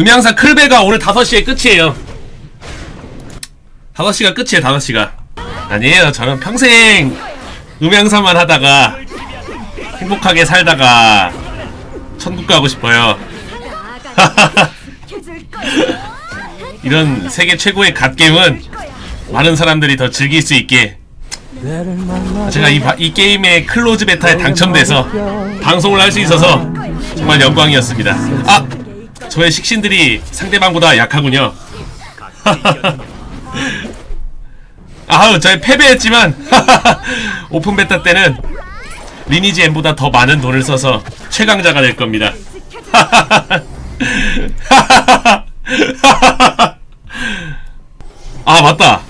음향사 클베가 오늘 5시에 끝이에요. 5시가 끝이에요 5시가. 아니에요 저는 평생 음향사만 하다가 행복하게 살다가 천국 가고 싶어요. 이런 세계 최고의 갓게임은 많은 사람들이 더 즐길 수 있게. 제가 이, 바- 이 게임의 클로즈 베타에 당첨돼서 방송을 할 수 있어서 정말 영광이었습니다. 아! 저의 식신들이 상대방보다 약하군요 아우 저희 패배했지만 오픈 베타 때는 리니지 M보다 더 많은 돈을 써서 최강자가 될 겁니다 아 맞다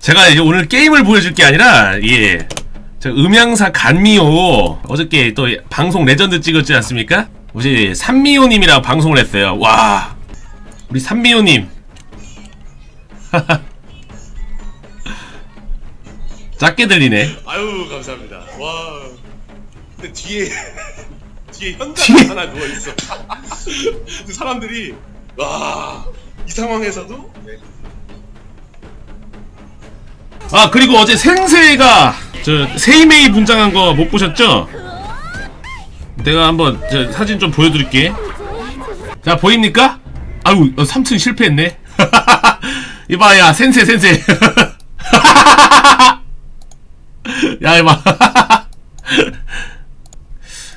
제가 이제 오늘 게임을 보여줄 게 아니라 예. 저 음향사 간미호 어저께 또 방송 레전드 찍었지 않습니까? 어제 산미호님이랑 방송을 했어요. 와 우리 산미호님 작게 들리네. 아유 감사합니다. 와. 근데 뒤에 뒤에 뒤에? 현장 하나 누워 있어. 사람들이 와. 이 상황에서도 네. 아 그리고 어제 생세가 저 세이메이 분장한 거 못 보셨죠? 내가 한번 저 사진 좀 보여드릴게. 자 보입니까? 아유 어, 3층 실패했네. 이봐 야 센세 센세. 야 이봐.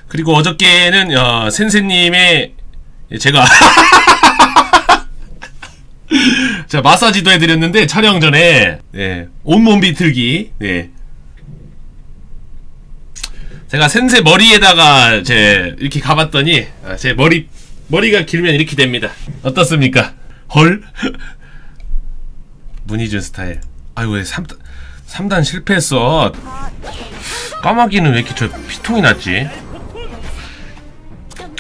그리고 어저께는 어, 센세님의 제가 자 마사지도 해드렸는데 촬영 전에 네, 온몸 비틀기 네. 제가 센세 머리에다가 제 이렇게 가봤더니 아, 제 머리 머리가 길면 이렇게 됩니다. 어떻습니까? 헐? 문희준 스타일. 아유 왜 3단 3단 실패했어? 까마귀는 왜 이렇게 저 피통이 났지?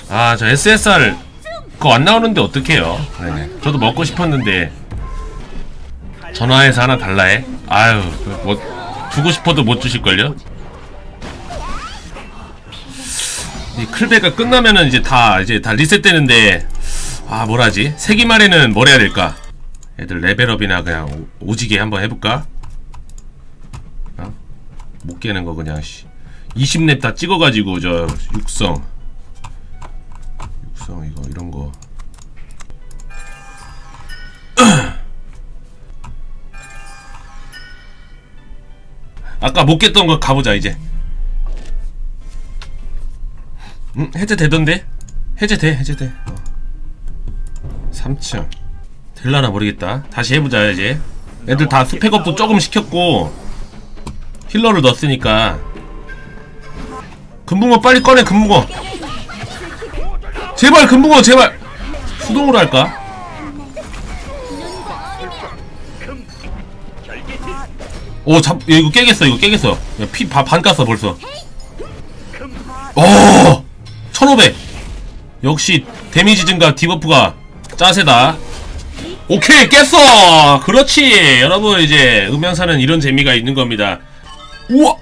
아 저 SSR 그거 안 나오는데 어떡해요? 네. 저도 먹고 싶었는데. 전화해서 하나 달라 해? 아유 뭐 주고 싶어도 못 주실걸요 이 클베가 끝나면은 이제 다 이제 다 리셋되는데 아 뭐라지? 세기 말에는 뭘 해야 될까? 애들 레벨업이나 그냥 오- 오지게 한번 해볼까? 어? 못 깨는 거 그냥 씨. 20렙 다 찍어가지고 저 육성. 육성 이거 이런 거. 아까 못 깼던 거 가보자 이제 음 해제되던데? 해제돼 해제돼 어. 3층 될라나 모르겠다 다시 해보자 이제 애들 다 스펙업도 조금 시켰고 힐러를 넣었으니까 금붕어 빨리 꺼내 금붕어 제발 금붕어 제발 수동으로 할까? 오, 잡, 야, 이거 깨겠어, 이거 깨겠어. 야, 피, 바, 반 깠어, 벌써. 오! 1500! 역시, 데미지 증가 디버프가 짜세다. 오케이, 깼어! 그렇지! 여러분, 이제, 음향사는 이런 재미가 있는 겁니다. 우와!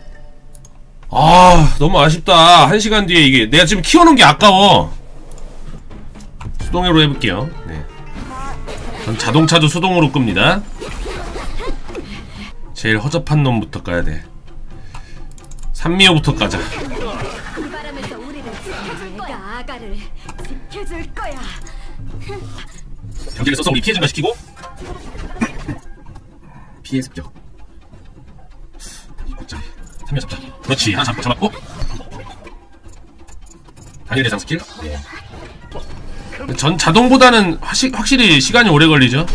아, 너무 아쉽다. 한 시간 뒤에 이게, 내가 지금 키워놓은 게 아까워. 수동으로 해볼게요. 네. 전 자동차도 수동으로 끕니다. 제일 허접한 놈부터 까야 돼. 산미호부터 까자. 지켜줄 거야. 경제를 써서 우리 피해 증가 시키고 피해 습격. 이곳짜리 3명 잡자. 그렇지 하나 잡고 잡았고. 단일 대상 스킬. 네. 전 자동보다는 확시, 확실히 시간이 오래 걸리죠.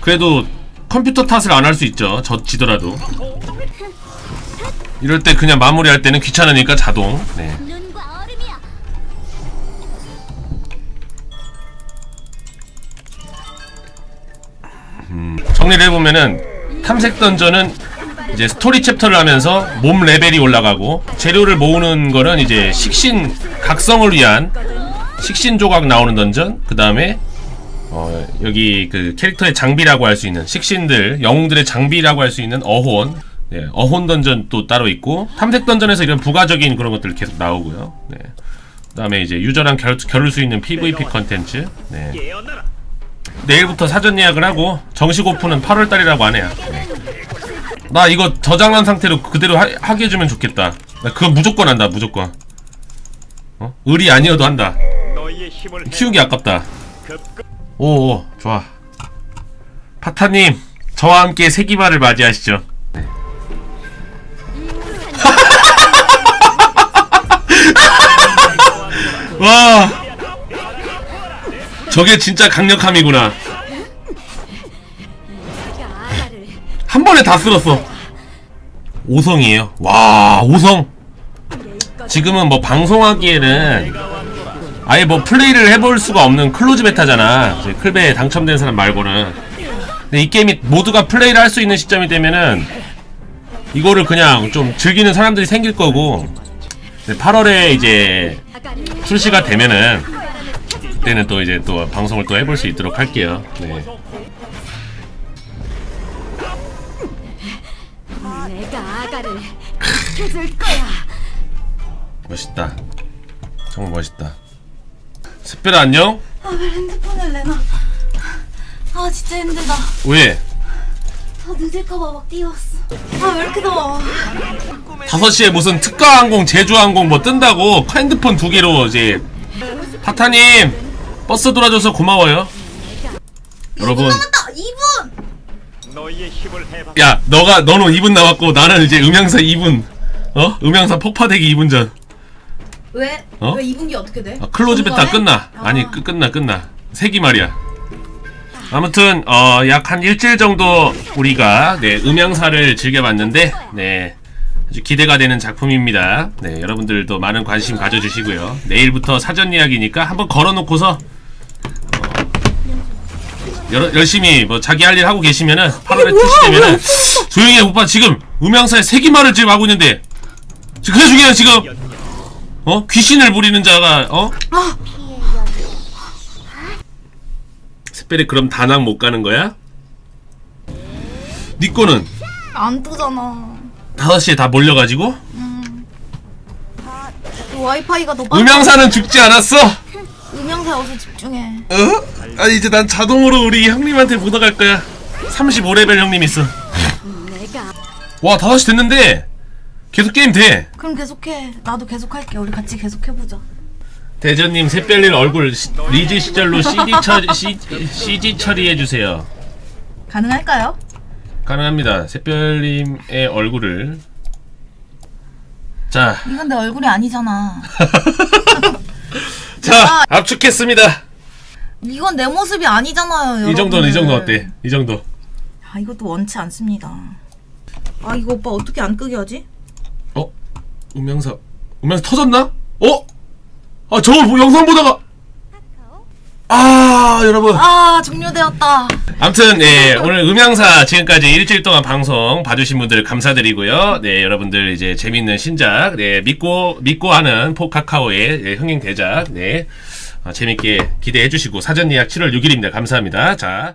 그래도 컴퓨터 탓을 안 할 수 있죠. 저 지더라도. 이럴 때 그냥 마무리할 때는 귀찮으니까 자동. 네. 정리를 해보면은 탐색 던전은 이제 스토리 챕터를 하면서 몸 레벨이 올라가고 재료를 모으는 거는 이제 식신 각성을 위한 식신 조각 나오는 던전 그 다음에 어 여기 그 캐릭터의 장비라고 할 수 있는 식신들 영웅들의 장비라고 할 수 있는 어혼 네, 어혼 던전 또 따로 있고 탐색 던전에서 이런 부가적인 그런 것들 계속 나오고요 네. 그 다음에 이제 유저랑 결, 겨룰 수 있는 PVP 컨텐츠. 네. 내일부터 사전 예약을 하고 정식 오픈은 8월 달이라고 하네요. 네. 나 이거 저장한 상태로 그대로 하, 하게 해주면 좋겠다. 나 그건 무조건 한다, 무조건. 어? 의리 아니어도 한다. 키우기 아깝다. 급급 오, 좋아. 파타님, 저와 함께 세기말을 맞이하시죠. 와, 저게 진짜 강력함이구나. 한 번에 다 쓸었어. 5성이에요. 와, 5성. 지금은 뭐 방송하기에는 아예 뭐 플레이를 해볼 수가 없는 클로즈 베타잖아. 클베에 당첨된 사람 말고는. 근데 이 게임이 모두가 플레이를 할 수 있는 시점이 되면은 이거를 그냥 좀 즐기는 사람들이 생길 거고 8월에 이제 출시가 되면은 그때는 또 이제 또 방송을 또 해볼 수 있도록 할게요. 네. 내가 아가를 지켜줄 거야. 멋있다. 정말 멋있다. 샛별아 안녕? 아왜 핸드폰을 내놔 아 진짜 힘들다 왜? 아 늦을까봐 막 뛰어왔어 아 왜 이렇게 더워 5시에 무슨 특가항공, 제주항공 뭐 뜬다고 핸드폰 두 개로 이제 파타님 버스 돌아줘서 고마워요. 여러분, 남았다 2분 너희의 힘을 해봐 야 너가 너는 2분 남았고 나는 이제 음향사 2분. 어? 음향사 폭파되기 2분 전. 왜? 어? 왜 2분기 어떻게 돼? 아, 클로즈 베타? 끝나. 아. 아니 끝 끝나 끝나. 세기 말이야. 아무튼 어 약 한 일주일 정도 우리가 네 음향사를 즐겨봤는데 네 아주 기대가 되는 작품입니다. 네 여러분들도 많은 관심 가져주시고요. 내일부터 사전 예약이니까 한번 걸어놓고서 어, 여러, 열심히 뭐 자기 할 일 하고 계시면은 8월에 출시되면은 조용히 해 오빠. 지금 음향사에 세기말을 지금 하고 있는데. 지금 그게 중요해 지금. 어? 귀신을 부리는 자가 어? 특별히 그럼 다낭 못 가는 거야? 니 거는? 안 뜨잖아. 5시에 다 몰려가지고? 와이파이가 더 음향사는 죽지 않았어? 음향사 어서 집중해. 어? 아 이제 난 자동으로 우리 형님한테 묻어갈 거야. 35레벨 형님 있어. 내가. 와 5시 됐는데 계속 게임 돼. 그럼 계속해. 나도 계속할게. 우리 같이 계속해보자. 대전님 샛별님 얼굴 시- 리즈 시절로 CD, 처, 시, CG 처리해주세요. 가능할까요? 가능합니다. 샛별님의 얼굴을. 자. 이건 내 얼굴이 아니잖아 자, 압축했습니다. 이건 내 모습이 아니잖아요 이 정도는 이 정도. 어때? 이 정도. 아 이것도 원치 않습니다 아 이거 오빠 어떻게 안 끄게 하지? 어? 음영사. 음영사 터졌나? 어? 아, 저거 뭐 영상 보다가 아, 여러분. 아 종료되었다 아무튼 예, 오늘 음향사 지금까지 일주일 동안 방송 봐주신 분들 감사드리고요. 네, 여러분들 이제 재밌는 신작, 네, 믿고 믿고 하는 포카카오의 예, 흥행 대작, 네, 아, 재밌게 기대해 주시고 사전 예약 7월 6일입니다. 감사합니다. 자.